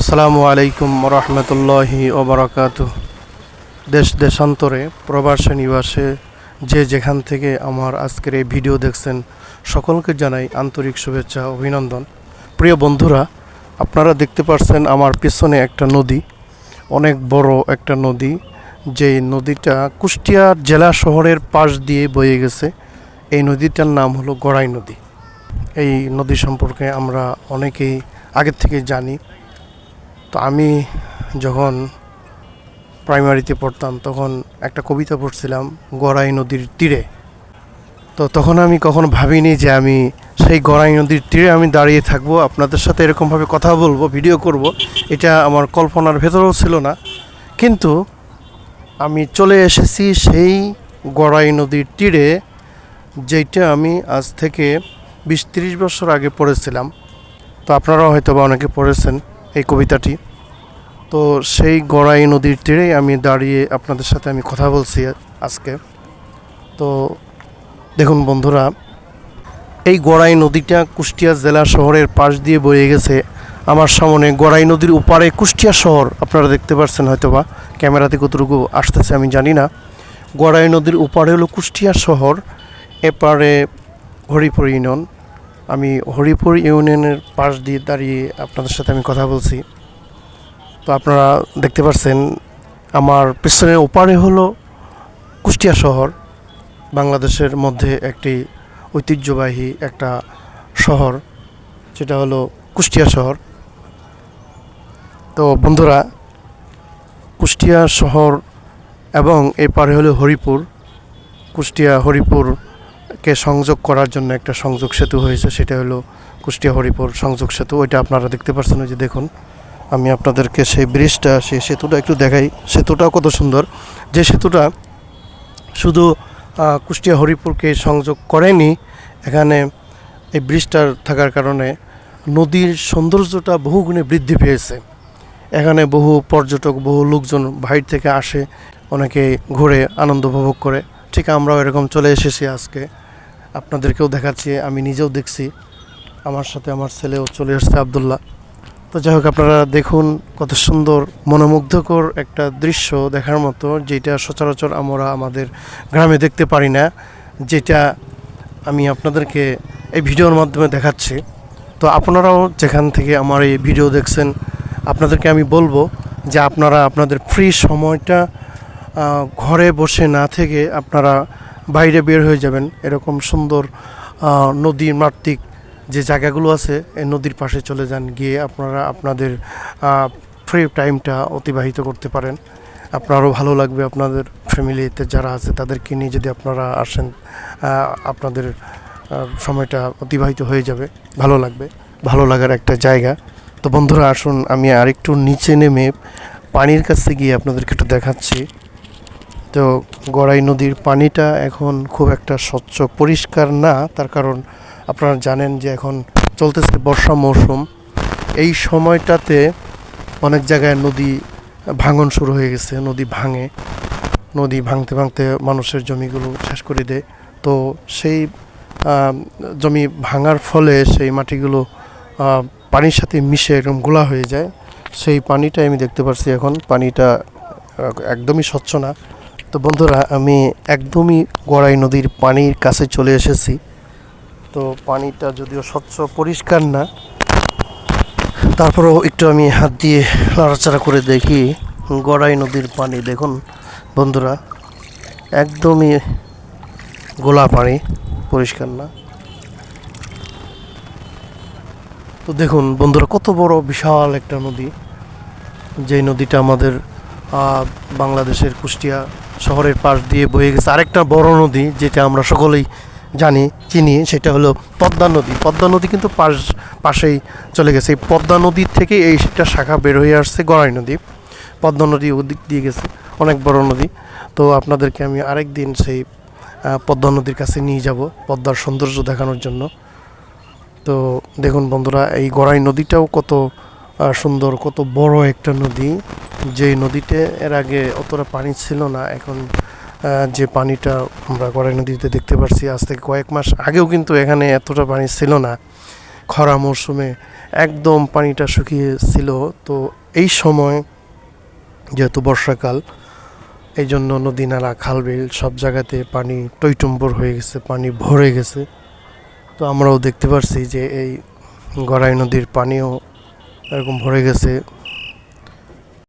আসসালামু আলাইকুম রহমতুল্লাহি ওবরাকাত। দেশ দেশান্তরে প্রবাসে নিবাসে যে যেখান থেকে আমার আজকের এই ভিডিও দেখছেন, সকলকে জানাই আন্তরিক শুভেচ্ছা, অভিনন্দন। প্রিয় বন্ধুরা, আপনারা দেখতে পাচ্ছেন আমার পিছনে একটা নদী, অনেক বড় একটা নদী যে নদীটা কুষ্টিয়া জেলা শহরের পাশ দিয়ে বয়ে গেছে। এই নদীটার নাম হলো গড়াই নদী। এই নদী সম্পর্কে আমরা অনেকেই আগের থেকে জানি। তো আমি যখন প্রাইমারিতে পড়তাম, তখন একটা কবিতা পড়ছিলাম, গড়াই নদীর তীরে। তো তখন আমি কখনো ভাবিনি যে আমি সেই গড়াই নদীর তীরে আমি দাঁড়িয়ে থাকব। আপনাদের সাথে এরকমভাবে কথা বলব, ভিডিও করব। এটা আমার কল্পনার ভেতরেও ছিল না। কিন্তু আমি চলে এসেছি সেই গড়াই নদীর তীরে, যেইটা আমি আজ থেকে বিশ তিরিশ বছর আগে পড়েছিলাম। তো আপনারাও হয়তো বা অনেকে পড়েছেন। এই কবিতাটি। তো সেই গড়াই নদীর তীরেই আমি দাঁড়িয়ে আপনাদের সাথে আমি কথা বলছি আজকে। তো দেখুন বন্ধুরা, এই গড়াই নদীটা কুষ্টিয়া জেলা শহরের পাশ দিয়ে বয়ে গেছে। আমার সামনে গড়াই নদীর উপারে কুষ্টিয়া শহর, আপনারা দেখতে পাচ্ছেন হয়তো বা ক্যামেরাতে কতটুকু আসতেছে আমি জানি না। গড়াই নদীর উপারে হলো কুষ্টিয়া শহর, এপারে হরিপুর ইউনিয়ন। আমি হরিপুর ইউনিয়নের পাশ দিয়ে দাঁড়িয়ে আপনাদের সাথে আমি কথা বলছি। তো আপনারা দেখতে পাচ্ছেন আমার পেছনের ওপারে হলো কুষ্টিয়া শহর, বাংলাদেশের মধ্যে একটি ঐতিহ্যবাহী একটা শহর, যেটা হলো কুষ্টিয়া শহর। তো বন্ধুরা, কুষ্টিয়া শহর এবং এপারে পারে হলো হরিপুর, কুষ্টিয়া হরিপুরকে সংযোগ করার জন্য একটা সংযোগ সেতু হয়েছে, সেটা হলো কুষ্টিয়া হরিপুর সংযোগ সেতু। ওইটা আপনারা দেখতে পাচ্ছেন ওই যে দেখুন। আমি আপনাদেরকে সেই ব্রিজটা, সেই সেতুটা একটু দেখাই। সেতুটাও কত সুন্দর। যে সেতুটা শুধু কুষ্টিয়া হরিপুরকে সংযোগ করেনি, এখানে এই ব্রিজটার থাকার কারণে নদীর সৌন্দর্যটা বহুগুণে বৃদ্ধি পেয়েছে। এখানে বহু পর্যটক, বহু লোকজন বাইর থেকে আসে, অনেকে ঘুরে, আনন্দ উপভোগ করে। ঠিক আমরাও এরকম চলে এসেছি আজকে। আপনাদেরকেও দেখাচ্ছি, আমি নিজেও দেখছি। আমার সাথে আমার ছেলেও চলে এসছে আবদুল্লাহ। তো যাই হোক, আপনারা দেখুন কত সুন্দর, মনোমুগ্ধকর একটা দৃশ্য দেখার মতো, যেটা সচরাচর আমরা আমাদের গ্রামে দেখতে পারি না, যেটা আমি আপনাদেরকে এই ভিডিওর মাধ্যমে দেখাচ্ছি। তো আপনারাও যেখান থেকে আমার এই ভিডিও দেখছেন, আপনাদেরকে আমি বলব যে আপনারা আপনাদের ফ্রি সময়টা ঘরে বসে না থেকে আপনারা বাইরে বের হয়ে যাবেন। এরকম সুন্দর নদীর মাতৃক যে জায়গাগুলো আছে, এই নদীর পাশে চলে যান, গিয়ে আপনারা আপনাদের ফ্রি টাইমটা অতিবাহিত করতে পারেন। আপনারও ভালো লাগবে, আপনাদের ফ্যামিলিতে যারা আছে, তাদেরকে নিয়ে যদি আপনারা আসেন আপনাদের সময়টা অতিবাহিত হয়ে যাবে। ভালো লাগবে, ভালো লাগার একটা জায়গা। তো বন্ধুরা, আসুন, আমি আরেকটু নিচে নেমে পানির কাছে গিয়ে আপনাদেরকে একটু দেখাচ্ছি। তো গড়াই নদীর পানিটা এখন খুব একটা স্বচ্ছ, পরিষ্কার না। তার কারণ আপনারা জানেন যে এখন চলতেছে বর্ষা মৌসুম। এই সময়টাতে অনেক জায়গায় নদী ভাঙন শুরু হয়ে গেছে, নদী ভাঙে। নদী ভাঙতে ভাঙতে মানুষের জমিগুলো শেষ করে দেয়। তো সেই জমি ভাঙার ফলে সেই মাটিগুলো পানির সাথে মিশে এরকম গোলা হয়ে যায়। সেই পানিটা আমি দেখতে পাচ্ছি এখন। পানিটা একদমই স্বচ্ছ না। তো বন্ধুরা, আমি একদমই গড়াই নদীর পানির কাছে চলে এসেছি। তো পানিটা যদিও স্বচ্ছ, পরিষ্কার না, তারপরেও একটু আমি হাত দিয়ে নাড়াচাড়া করে দেখি গড়াই নদীর পানি। দেখুন বন্ধুরা, একদমই গোলা পানি, পরিষ্কার না। তো দেখুন বন্ধুরা, কত বড় বিশাল একটা নদী। যেই নদীটা আমাদের বাংলাদেশের কুষ্টিয়া শহরের পাশ দিয়ে বয়ে গেছে আরেকটা বড় নদী, যেটা আমরা সকলেই জানি, চিনি, সেটা হলো পদ্মা নদী। পদ্মা নদী কিন্তু পাশ, পাশেই চলে গেছে। এই পদ্মা নদীর থেকে এই সেটা শাখা বের হয়ে আসছে গড়াই নদী। পদ্মা নদী ওদিক দিয়ে গেছে, অনেক বড় নদী। তো আপনাদেরকে আমি আরেক দিন সেই পদ্মা নদীর কাছে নিয়ে যাব, পদ্মার সৌন্দর্য দেখানোর জন্য। তো দেখুন বন্ধুরা, এই গড়াই নদীটাও কত সুন্দর, কত বড় একটা নদী। যেই নদীতে এর আগে অতটা পানি ছিল না, এখন যে পানিটা আমরা গড়াই নদীতে দেখতে পাচ্ছি আজ থেকে কয়েক মাস আগেও কিন্তু এখানে এতটা পানি ছিল না। খরা মরশুমে একদম পানিটা শুকিয়েছিল। তো এই সময় যেহেতু বর্ষাকাল এই জন্য নদী, নালা, খাল, বিল সব জায়গাতে পানি টইটুম্বর হয়ে গেছে, পানি ভরে গেছে। তো আমরাও দেখতে পারছি যে এই গড়াই নদীর পানিও এরকম ভরে গেছে।